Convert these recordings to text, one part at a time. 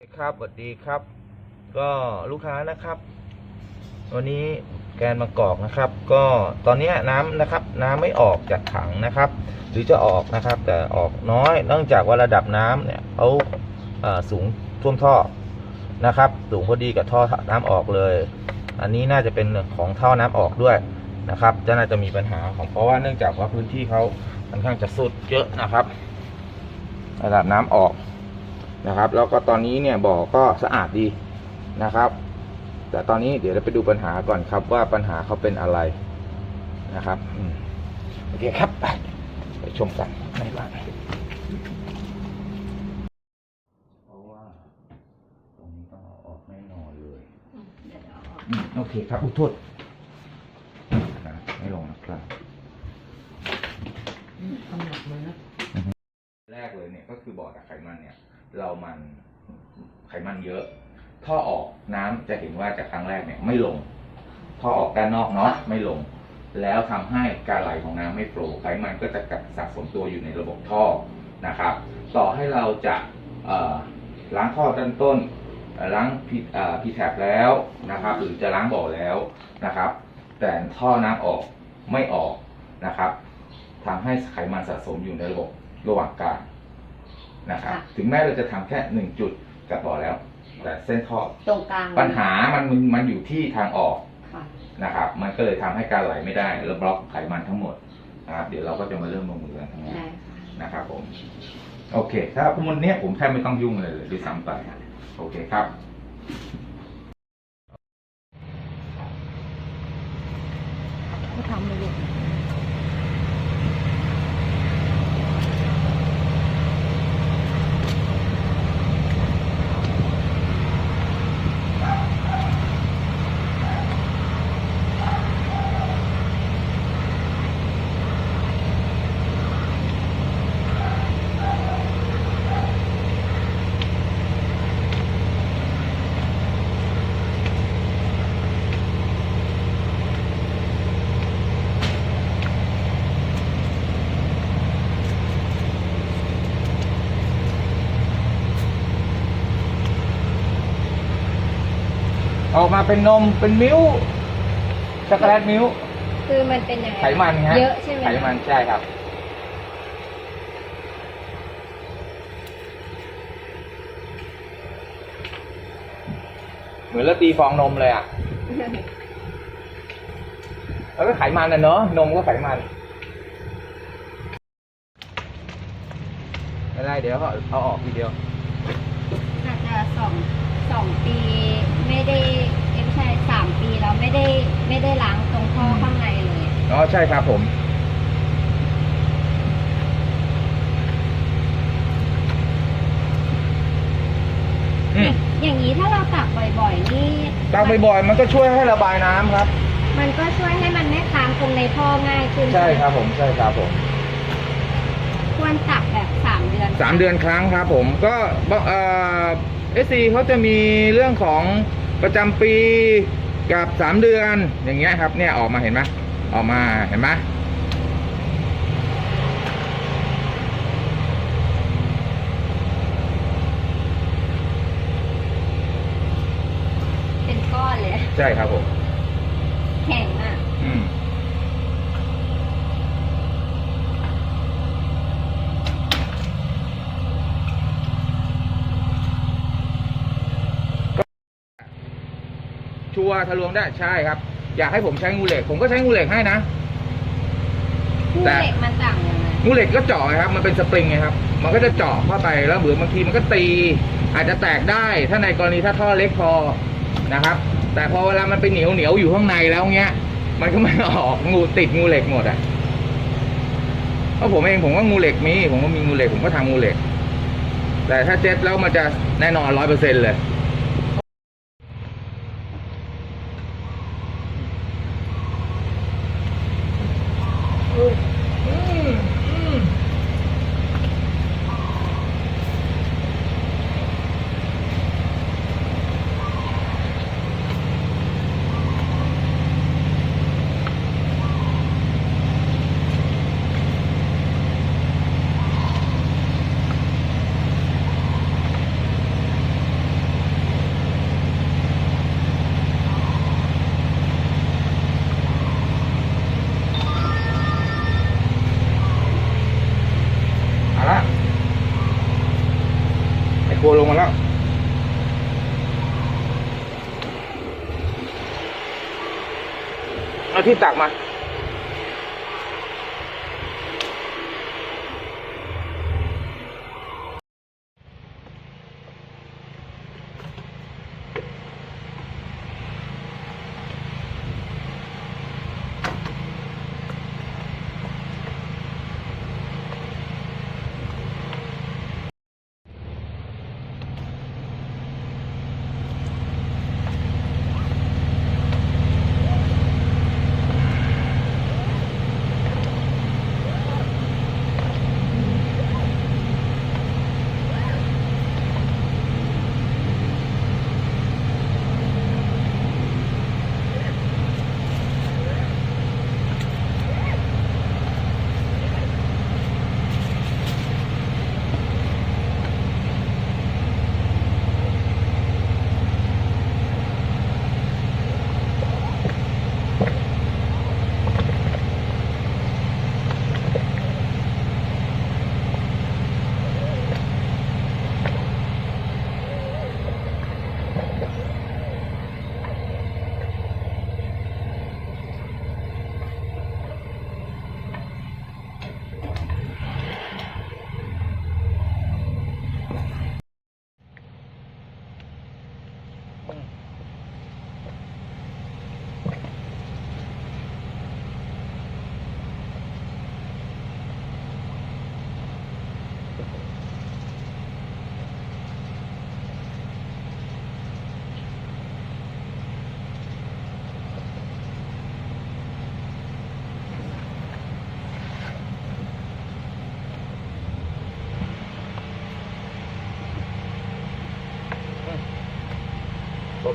ครับสวัสดีครับ ก็ลูกค้านะครับ วันนี้แกนมากอกนะครับ ก็ตอนนี้น้ำนะครับ น้ำไม่ออกจากถังนะครับ หรือจะออกนะครับ แต่ออกน้อยเนื่องจากว่าระดับน้ำเนี่ยเขาสูงท่วมท่อนะครับ สูงพอดีกับท่อน้ำออกเลย อันนี้น่าจะเป็นของท่อน้ำออกด้วยนะครับจะน่าจะมีปัญหาของเพราะว่าเนื่องจากว่าพื้นที่เขาค่อนข้างจะสุดเยอะนะครับ ระดับน้ำออก นะครับ แล้วก็ตอนนี้เนี่ยบ่อก็สะอาดดีนะครับ แต่ตอนนี้เดี๋ยวเราไปดูปัญหาก่อนครับว่าปัญหาเขาเป็นอะไรนะครับอืมโอเคครับไปไปชมกันในบ้านเพราะว่าตรงนี้ต้องเอาออกแน่นอนเลยอืมโอเคครับอุยโทษอะไม่ลงนะครับ ทำหนักเลยนะ แรกเลยเนี่ยก็คือบ่อจากไขมัน เรามันไขมันเยอะ ท่อออกน้ำจะเห็นว่าจากครั้งแรกเนี่ยไม่ลง ท่อออกด้านนอกเนาะไม่ลง แล้วทำให้การไหลของน้ำไม่โฟลว์ไขมันก็จะกักสะสมตัวอยู่ในระบบท่อนะครับ ต่อให้เราจะล้างท่อด้านต้นล้างพีพีแท็บแล้วนะครับ หรือจะล้างบ่อแล้วนะครับ แต่ท่อน้ำออกไม่ออกนะครับทำให้ไขมันสะสมอยู่ในระบบระหว่างกลาง นะครับค่ะถึงแม้เราจะทำแค่หนึ่งจุดกับบ่อแล้ว แต่เส้นท่อตรงกลางปัญหามันมันมันอยู่ที่ทางออกค่ะนะครับ มันก็เลยทำให้การไหลไม่ได้แล้วบล็อกไขมันทั้งหมดนะครับ เดี๋ยวเราก็จะมาเริ่มลงมือกันทั้งนั้นได้ค่ะนะครับผม โอเค ถ้าพวกมันเนี้ยผมแทบไม่ต้องยุ่งเลยเลยด้วยซ้ำไปโอเคครับไม่ทำเลย ออกมาเป็นนมเป็นมิ้วช็อกโกแลตมิ้วคือมันเป็นยังไงไขมันฮะเยอะใช่ไหมไขมันใช่ครับ เหมือนเราตีฟองนมเลยอะแล้วก็ไขมันนะเนอะนมก็ไขมันไม่ได้เดี๋ยวเอาเอาออกทีเดียวอาจจะสองสองปีไม่ได้เอ้ยไม่ใช่ สามปีเราไม่ได้ไม่ได้ล้างตรงท่อข้างในเลยอ๋อใช่ครับผม อืมอย่างนี้ถ้าเราตักบ่อยๆนี่ตักบ่อยๆมันก็ช่วยให้ระบายน้ำครับ มันก็ช่วยให้มันไม่ค้างตรงในท่อง่ายขึ้นใช่ครับผมใช่ครับผมควรตักแบบสามเดือนสามเดือนครั้งครับผมก็เอ่อสซีเขาจะมีเรื่องของประจำปี กับสามเดือนอย่างเงี้ยครับเนี่ยออกมาเห็นไหมออกมาเห็นไหมเป็นก้อนเลย ใช่ครับผม แข็งอะ อืมชั วร์ทะลวงได้ใช่ครับ อยากให้ผมใช้งูเหล็ก ผมก็ใช้งูเหล็กให้นะ คู่แต่เหล็กมันต่างยังไงงูเหล็กก็เจาะไงครับ มันเป็นสปริงไงครับ มันก็จะเจาะเข้าไปแล้วเบื่อบางทีมันก็ตี อาจจะแตกได้ถ้าในกรณีถ้าท่อเล็กพอนะครับ แต่พอเวลามันไปเหนียวเหนียวๆอยู่ข้างในแล้วเงี้ย มันก็ไม่ออกงูติดงูเหล็กหมดอะเพราะผมเองผมก็งูเหล็กมีผมก็มีงูเหล็กผมก็ทำงูเหล็ก แต่ถ้าเจ็ตแล้วมันจะแน่นอนร้อยเปอร์เซ็นเลย ค บัวลงมาแล้วเอาที่ตักมา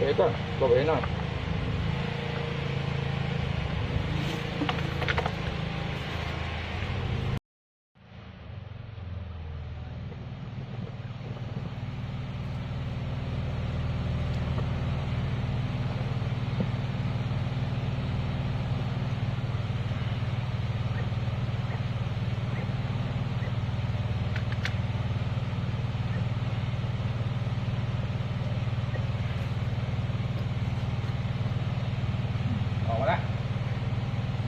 บอกเอ๋ก่อนบอกเอ๋หน่อย ออกมาแล้ว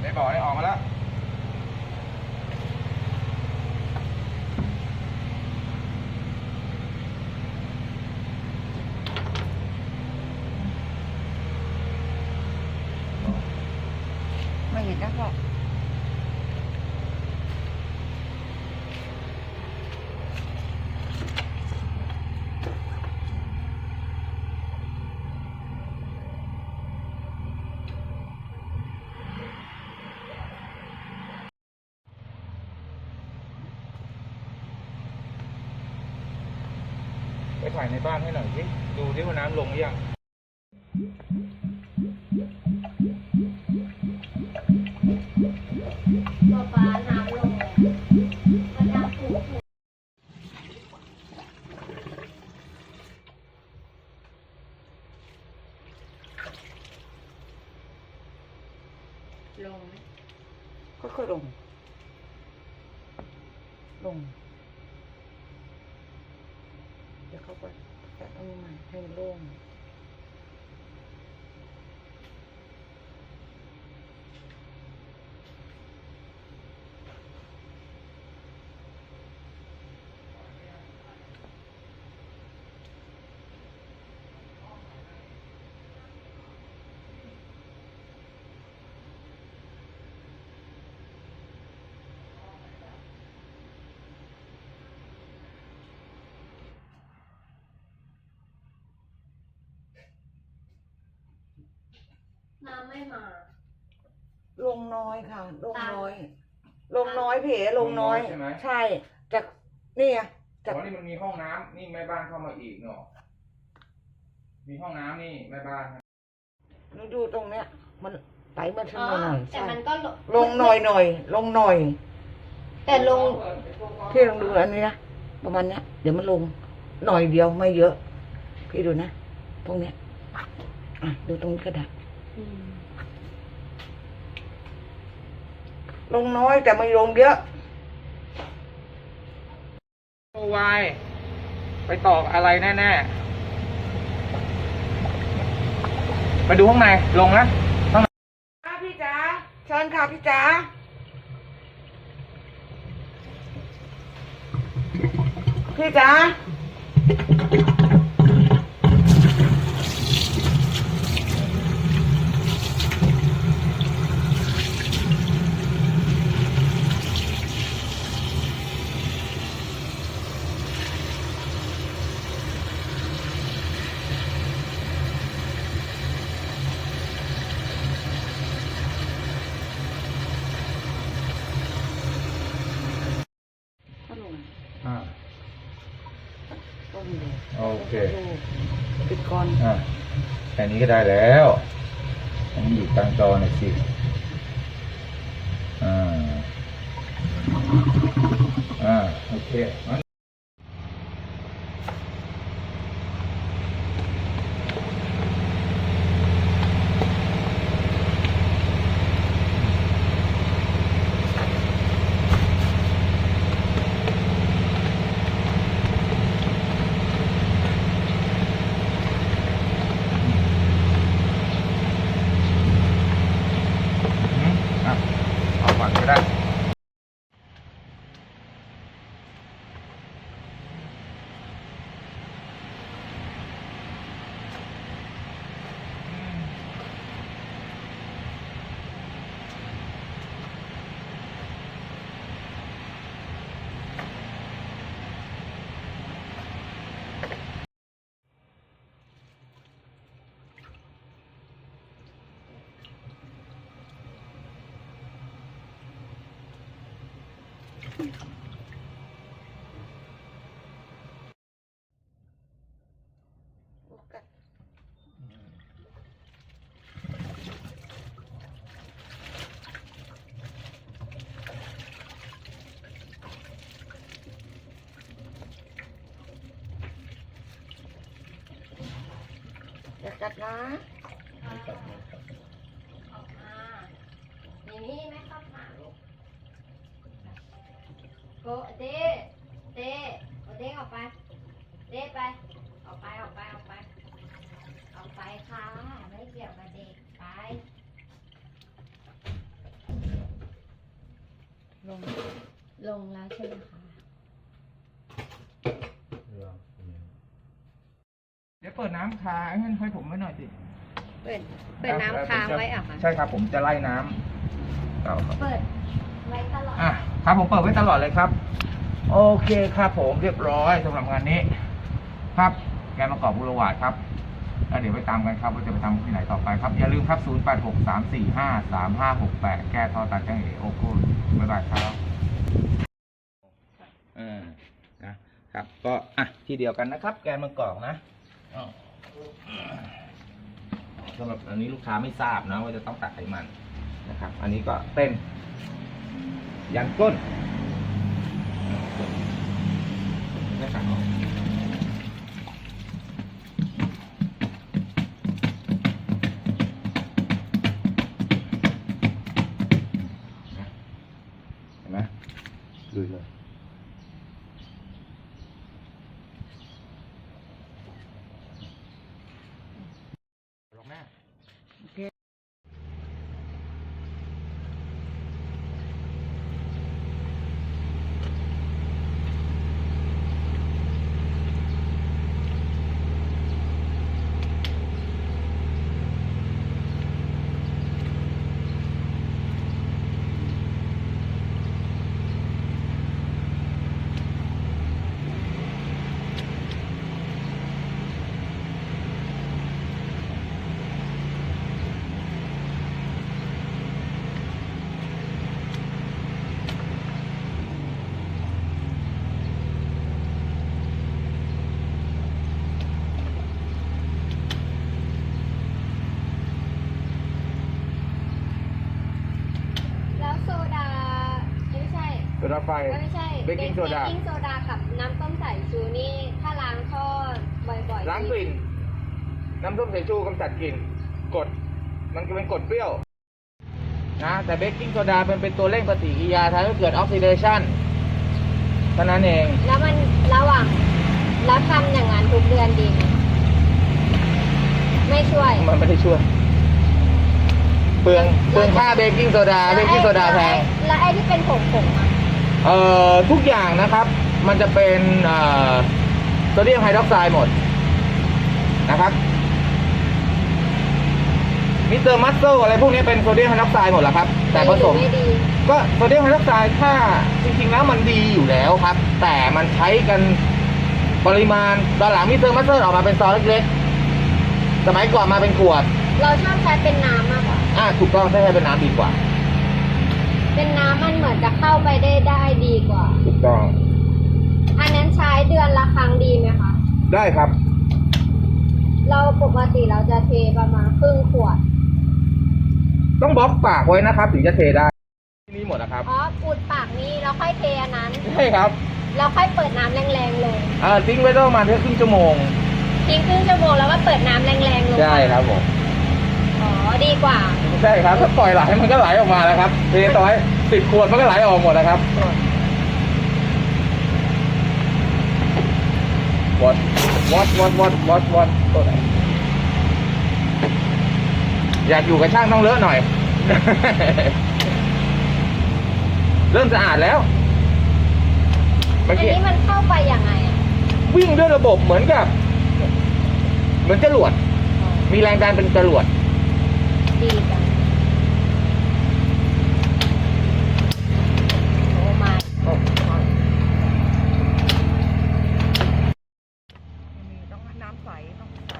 ได้บอกได้ออกมาแล้ว ไม่เห็นนะพ่อไปถ่ายในบ้านให้หน่อยสิดูที่ว่าน้ำลงหรือยัง ลงไหมค่อยๆลง ลง เดี๋ยวเขาก็จะเอามาให้มันโล่ง น้ำไม่มา ลงน้อยค่ะ ลงตามน้อย ลงน้อยเพลงน้อย ลงน้อยใช่ไหม ใช่ จากนี่ไงแต่ว่านี่มันมีห้องน้ำนี่แม่บ้านเข้ามาอีกเนาะมีห้องน้ำนี่แม่บ้าน หนูดูตรงเนี้ย มันไหลมาทางอ๋อ หน่อยแต่ใช่มันก็ลงลงหน่อยหน่อย ลงหน่อย แต่ลง พี่ลองดูอันนี้นะประมาณเนี้ยเดี๋ยวมันลงหน่อยเดียวไม่เยอะ พี่ดูนะตรงเนี้ยอะดูตรงนี้ก็ได้อืม ลงน้อยแต่ไม่ลงเยอะโอวายไปตอกอะไรแน่ๆ ไปดูข้างใน ลงนะค่ะพี่จ๋าเชิญค่ะพี่จ๋าพี่จ๋า ถ้าลง อ่า ต้มเลย โอเค ปิดก่อนอ่าแค่นี้ก็ได้แล้วอันนี้อยู่กลางจอหน่อยสิอ่าอ่าโอเค อย่ากัดนะออกมานี่นี่ไม่เข้าหา โกเด้เด้โกเด้ออกไปเด้ไป ออกไปออกไปออกไป ออกไปค่ะ ไม่เกี่ยวกับเด็กไป ลง ลงแล้วใช่ไหมคะเดี๋ยวเปิดน้ำค้างให้ให้ผมไว้หน่อยสิ เปิด เปิดน้ำค้างไว้เหรอะคะ ใช่ครับ ผมจะไล่น้ำเอาครับเปิดไว้ตลอด อะ ครับผมเปิดไว้ตลอดเลยครับ โอเคครับผมเรียบร้อยสำหรับงานนี้ ครับแกนประกอบบุรวาดครับแล้วเดี๋ยวไปตามกันครับว่าจะไปทำที่ไหนต่อไปครับ อย่าลืมครับ 0 8 6 3 4 5 3 5 6 8 แก้ท่อตัดจังเอโอโก้บ๊ายบายครับเออนะครับ ก็อะที่เดียวกันนะครับ แกนมะกอกนะสำหรับอันนี้ลูกค้าไม่ทราบนะว่าจะต้องตัดไขมันนะครับ อันนี้ก็เป็น ยันก้นนะครับเห็นไหมลุยเลยลงแม่ แล้วโซดาไม่ใช่ โซดา ไฟ ไม่ใช่เบกกิ้งโซดา เบกกิ้งโซดากับน้ำส้มสายชูนี่ถ้าล้างท่อบ่อยๆล้างกลิ่น น้ำส้มสายชูกำจัดกลิ่นกรดมันจะเป็นกรดเปรี้ยวนะแต่เบกกิ้งโซดาเป็นเป็นตัวเร่งปฏิกิริยาทำให้เกิดออกซิเดชันเท่านั้นเอง แล้วมันระหว่างแล้วทำอย่างนั้นทุกเดือนดีไหมไม่ช่วย มันไม่ได้ช่วยเปลืองเปลืองค่าเบกกิ้งโซดาเบกกิ้งโซดาแพงแล้วไอ้ที่เป็นผงผงๆอะ เอ่อทุกอย่างนะครับ มันจะเป็นเอ่อโซเดียมไฮดรอกไซด์หมดนะครับมิสเตอร์มัสเซลอะไรพวกนี้เป็นโซเดียมไฮดรอกไซด์หมดแหละครับ แต่ผสมดีหรือไม่ดีก็โซเดียมไฮดรอกไซด์ถ้าจริงๆแล้วมันดีอยู่แล้วครับ แต่มันใช้กันปริมาณตอนหลังมิสเตอร์มัสเซลออกมาเป็นซองเล็กๆสมัยก่อนมาเป็นขวด เราชอบใช้เป็นน้ำมากกว่าอ่าถูกต้องใช้ให้เป็นน้ำดีกว่า เป็นน้ำมันเหมือนจะเข้าไปได้ได้ดีกว่า ถูกต้อง อันนั้นใช้เดือนละครั้งดีไหมคะ ได้ครับ เราปกติเราจะเทประมาณครึ่งขวด ต้องบล็อกปากไว้นะครับ ถึงจะเทได้ ที่นี่หมดนะครับ อ๋ออุดปากนี้แล้วค่อยเทอันนั้น ใช่ครับแล้วค่อยเปิดน้ำแรงๆลงอ่าทิ้งไว้ต้องประมาณแค่ครึ่งชั่วโมง ทิ้งครึ่งชั่วโมงแล้วก็เปิดน้ำแรงๆลงใช่ครับผมอ๋อ ดีกว่า ใช่ครับถ้าปล่อยไหลมันก็ไหลออกมาแล้วครับเทต่อยสิบขวดมันก็ไหลออกหมดนะครับวอดวอดวอดวอดวอดวอดตัวไหนอยากอยู่กับช่างต้องเลอะหน่อย เริ่มสะอาดแล้วเมื่อัอนกี้นี้มันเข้าไปยังไงอะวิ่งด้วยระบบเหมือนกับ เหมือนจรวด มีแรงดันเป็นจรวด ดีจังโอ้มา มีต้องน้ำใสต้องใส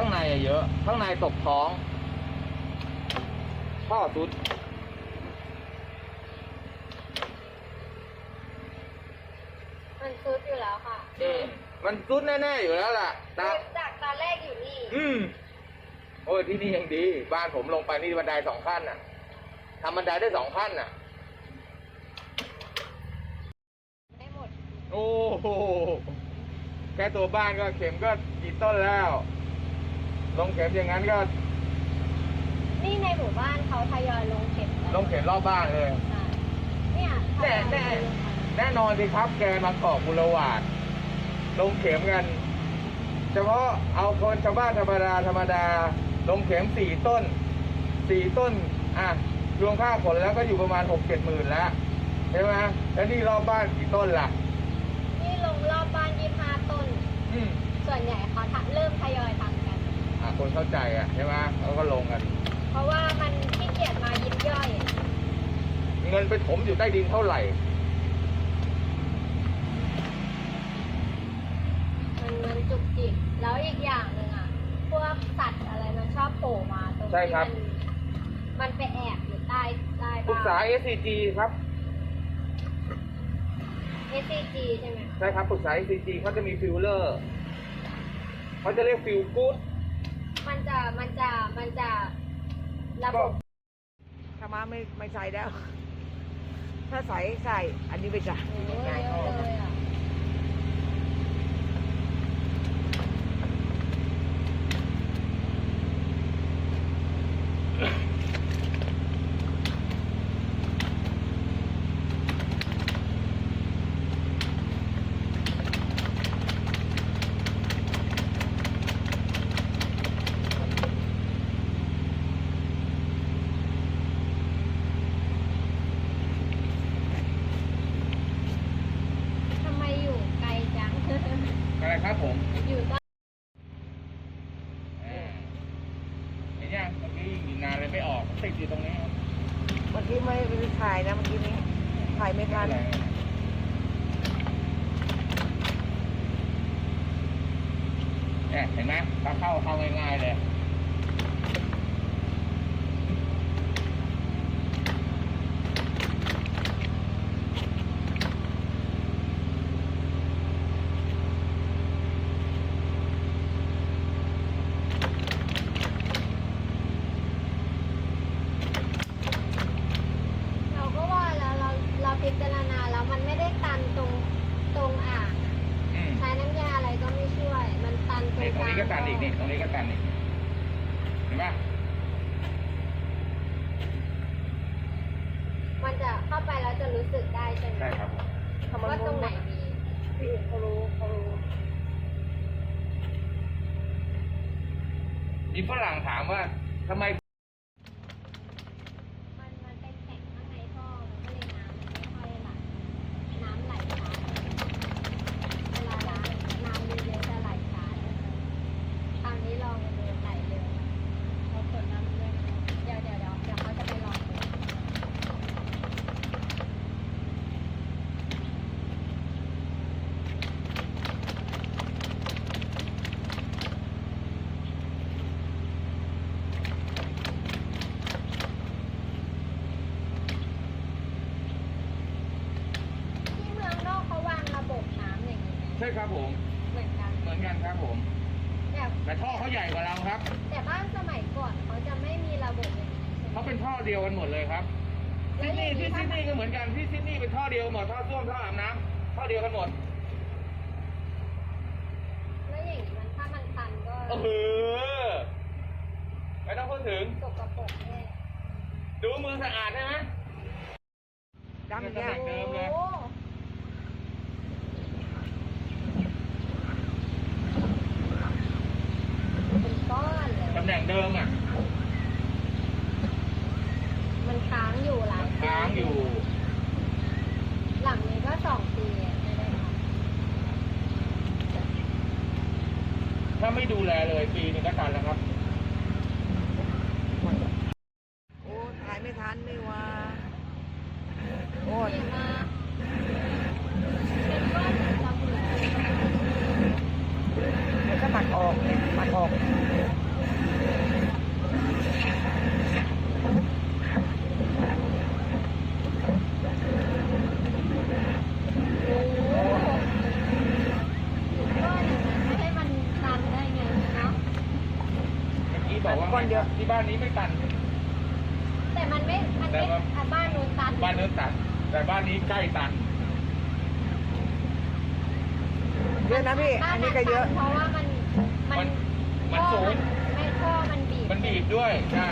ข้างในอะเยอะ ข้างในตกท้องพ่อสุด มันซุดอยู่แล้วค่ะอืมมันสุดแน่ๆอยู่แล้วล่ะนะจากตอนแรกอยู่นี่อืม โอ้ยที่นี่ยังดี บ้านผมลงไปนี่บันไดสองขั้นน่ะทำบันไดได้สองขั้นน่ะได้หมด โอ้โหแค่ตัวบ้านก็เข็มก็กี่ต้นแล้ว ลงเข็มอย่างนั้นก็นี่ในหมู่บ้านเขาทยอยลงเข็มกันลงเข็มรอบบ้านเลย ใช่เนี่ยทยอยแน่ๆลงกันแน่นอนสิครับแกมาเกาะบุรวาดลงเข็มกัน เฉพาะเอาคนชาวบ้านธรรมดาธรรมดา ลงเข็มสี่ต้นสี่ต้นอะรวมค่าผลแล้วก็อยู่ประมาณหกเจ็ดหมื่นแล้วใช่ไหมแล้วนี่รอบบ้านกี่ต้นล่ะ นี่ลงรอบบ้านยี่ห้าต้น อืมส่วนใหญ่เขาทะเริ่มทยอยทำ กันอะคนเข้าใจอะใช่ไหมเขาก็ลงกันเพราะว่ามันขี้เกียจมายิบย่อย เงินไปถมอยู่ใต้ดินเท่าไหร่ มันมันจุกจิกแล้วอีกอย่างหนึ่งอะ พวกสัตว์อะไรมันชอบโผล่มาตรงใช่ที่ครับ มันมันไปแอบอยู่ใต้ใต้ปรึกษา บ้าน SCG ครับ SCG ใช่ไหม ใช่ครับปรึกษา SCG เขาจะมีฟิลเลอร์เขาจะเรียกฟิลกู๊ด มันจะมันจะมันจะระบบถ้ามาไม่ไม่ใส่แล้ว ถ้าใส่ใส่ อันนี้ไม่ใส่โอ้ยเยอะเลยอะ ทำไมอยู่ไกลจัง อะไรครับผม อยู่ใต้ อ่าเห็นยังเมื่อกี้อีกนานเลยไม่ออก ติดอยู่ตรงนี้ครับ เมื่อกี้ไม่ได้ถ่ายนะเมื่อกี้นี้ถ่ายไม่ทัน ไม่เป็นไร เนี่ยเห็นไหมถ้า เข้าเข้าง่ายๆเลยเราก็ว่าแล้วเราเราพิจารณาแล้วมันไม่ได้ตันตรงตรงอ่างอะอืม ใช้น้ำยาอะไรก็ไม่ช่วย มันตันตรงนี่ตกรงลางนี้ก็ตันอีกนี่ตรงนี้ก็ตันอีกเห็นปะมันจะเข้าไปแล้วจะรู้สึกได้ใช่ไหมใช่ครับว่าตรงไหนมี พี่เขารู้เขารู้ มีฝรั่งถามว่าทำไม มันมันเป็นแข็งข้างในท่อมันก็เลยน้ำมันไม่ค่อยไหลน้ำไหลช้าเวลาล้างน้ำเยอะๆจะไหลช้าคราวนี้ลองดูไหลเร็วเรากดน้ำด้วยนะเดี๋ยวเดี๋ยวเดี๋ยวเดี๋ยวเขาจะไปลองดู ที่เมืองนอกเขาวางระบบน้ำอย่างนี้ไหม ใช่ครับผม เหมือนกัน เหมือนกันครับผม แต่แต่ท่อเขาใหญ่กว่าเราครับแต่บ้านสมัยก่อนเขาจะไม่มีระบบอย่างนี้ใช่ไหมเขาเป็นท่อเดียวกันหมดเลยครับแล้ซิวดอนีย่างย์ที่นี้ซิถ้าดนีย์ก็เหมือนกันที่ซิดนีย์เป็นท่อเดียวหมดท่อส้วมท่ออาบน้ำท่อเดียวกันหมดแล้วอย่างนี้มันถ้ามันตันก็เออไม่ต้องพูดถึง สกปรกแน่ดูมือสะอาดใช่ไหม ดำแก้เดิมเลยโอ้เป็นก้ อนเลยตำแหน่งเดิมอะ มันค้างอยู่หลายปีค้างอยู่ หลังนี้ก็สองปีอะไม่ได้ทถ้าไม่ดูแลเลยปีหนึงก็ตันแล้วครับ โอ้ถ่ายไม่ทันนี่ว่าโอ้ำเห็นมาเป็นก้อนเหมือนสมุน เดี๋ยวก็หมักออกเนี่ยหมักออก โอ้โหก้อนอย่างนั้นไม่ให้มันตันได้ไงเนาะ เมื่อกี้บอกว่าไงครั บที่บ้านนี้ไม่ตัน แต่มันไม่ มันไม่อะบ้านนู้นตันบ้านเนื้อตัน แต่บ้านนี้ใกล้ตัน เยอะนะพี่ บ้าอันนี้ตัก็เยอะเพราะว่ามัน มัมันนมันสูงไม่ท่อมันบีบมันบีบด้วย ใช่